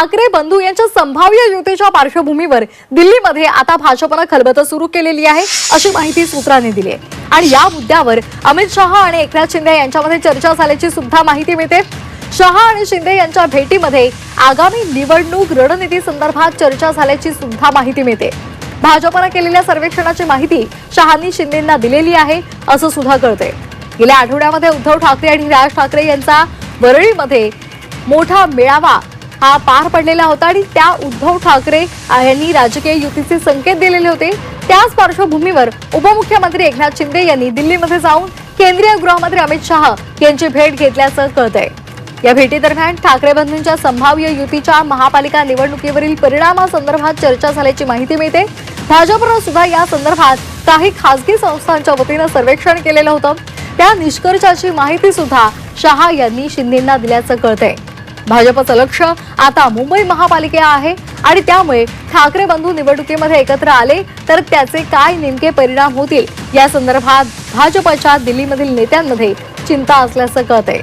ठाकरे बंधू यांच्या संभाव्य युतीच्या पार्श्वभूमीवर दिल्लीमध्ये आता भाजपनं खलबतं सुरू केलेली आहे अशी माहिती सूत्रांनी दिली आहे. आणि या मुद्द्यावर अमित शहा आणि एकनाथ शिंदे यांच्यामध्ये चर्चा झाल्याची सुद्धा माहिती मिळते. शहा आणि शिंदे यांच्या भेटीमध्ये आगामी निवडणूक रणनीती संदर्भात चर्चा झाल्याची सुद्धा माहिती मिळते. भाजपनं केलेल्या सर्वेक्षणाची माहिती शहांनी शिंदेंना दिलेली आहे असं सुद्धा कळतंय. गेल्या आठवड्यामध्ये उद्धव ठाकरे आणि राज ठाकरे यांचा वरळीमध्ये मोठा मेळावा हा पार पडलेला होता आणि त्या उद्धव ठाकरे यांनी राजकीय युतीचे संकेत दिलेले होते. त्याच पार्श्वभूमीवर उपमुख्यमंत्री एकनाथ शिंदे यांनी दिल्लीमध्ये जाऊन केंद्रीय गृहमंत्री अमित शहा यांची भेट घेतल्याचं कळतंय. या भेटीदरम्यान ठाकरे बंधूंच्या संभाव्य युतीच्या महापालिका निवडणुकीवरील परिणामासंदर्भात चर्चा झाल्याची माहिती मिळते. भाजपनं सुद्धा या संदर्भात काही खासगी संस्थांच्या वतीनं सर्वेक्षण केलेलं होतं. त्या निष्कर्षाची माहिती सुद्धा शहा यांनी शिंदेंना दिल्याचं कळतंय. भाजपचं लक्ष आता मुंबई महापालिका आहे आणि त्यामुळे ठाकरे बंधू निवडणुकीमध्ये एकत्र आले तर त्याचे काय नेमके परिणाम होतील? या संदर्भात भाजपच्या दिल्लीमधील नेत्यांमध्ये चिंता असल्याचं कळतंय.